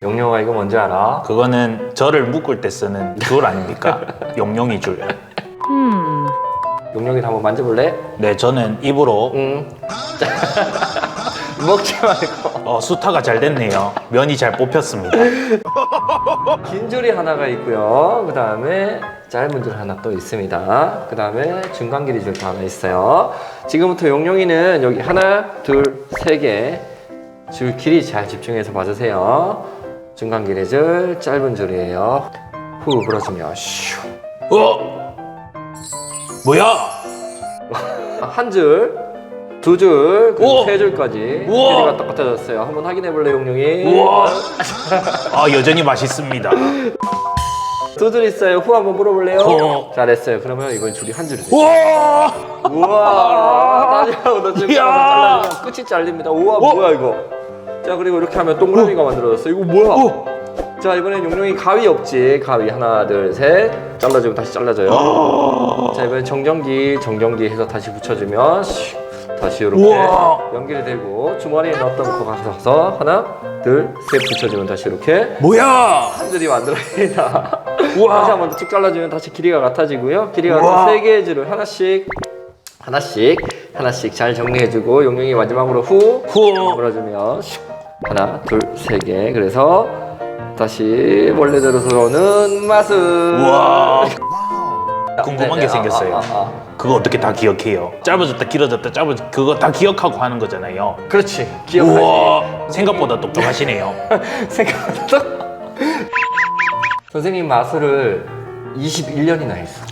용용아 이거 뭔지 알아? 그거는 저를 묶을 때 쓰는 줄 아닙니까? 용용이 줄. 용용이 한번 만져볼래? 네, 저는 입으로 응. 먹지 말고. 어, 수타가 잘 됐네요. 면이 잘 뽑혔습니다. 긴 줄이 하나가 있고요. 그 다음에 짧은 줄 하나 또 있습니다. 그 다음에 중간 길이 줄도 하나 있어요. 지금부터 용용이는 여기 하나, 둘, 세 개. 줄 길이 잘 집중해서 봐주세요. 중간 길이 줄, 짧은 줄이에요. 후 불어주면 슈. 어? 뭐야? 한 줄, 두 줄, 우와. 세 줄까지 우와. 길이가 똑같아졌어요. 한번 확인해 볼래, 용용이? 우와. 아, 여전히 맛있습니다. 두 줄 있어요. 후 한번 물어볼래요? 어. 잘했어요. 그러면 이번 줄이 한 줄이 돼요. 우와! 우와 한번 더 이야. 잘라주면 끝이 잘립니다 우와 어? 뭐야 이거 자 그리고 이렇게 하면 동그라미가 만들어졌어 이거 뭐야 어. 자 이번엔 용용이 가위 없지 가위 하나 둘 셋 잘라주고 다시 잘라줘요 자 이번엔 정전기 정전기 해서 다시 붙여주면 슉, 다시 이렇게 우와. 연결되고 주머니에 넣었던 거 가져서 하나 둘 셋 붙여주면 다시 이렇게 뭐야? 한 줄이 만들어집니다 다시! 한번쭉 잘라주면 다시 길이가 같아지고요. 길이가 우와. 같은 세 개의 줄을 하나씩 하나씩 하나씩 잘 정리해주고 용용이 마지막으로 후 후. 물어주면 슉. 하나 둘 세 개 그래서 다시 원래대로 돌아오는 맛은 우와. 궁금한 네, 게 네, 생겼어요. 아, 아, 아, 그거 어떻게 다 기억해요? 짧아졌다, 길어졌다, 짧아졌다. 그거 다 기억하고 하는 거잖아요. 아. 그렇지 기억하지 우와. 생각보다 똑똑하시네요. 생각보다 선생님 마술을 21년이나 했어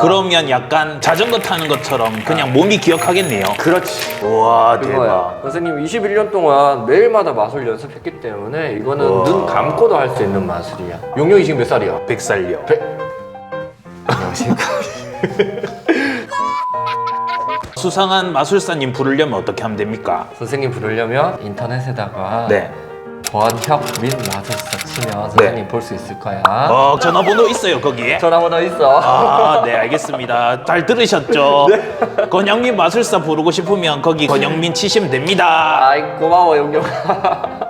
그러면 약간 자전거 타는 것처럼 그냥 몸이 기억하겠네요. 그렇지 우와, 그거야. 대박. 선생님 21년 동안 매일마다 마술 연습했기 때문에 이거는. 눈 감고도 할 수 있는 마술이야. 용용이 지금 몇 살이야? 백살요. 수상한 마술사님 부르려면 어떻게 하면 됩니까? 선생님 부르려면 인터넷에다가 네. 권혁 민 마술사 치면 선생님 볼 수 있을 거야. 어, 전화번호 있어요, 거기에? 전화번호 있어. 아, 네, 알겠습니다. 잘 들으셨죠? 권영민 마술사 부르고 싶으면 거기 권영민 치시면 됩니다. 아이 고마워 용용아.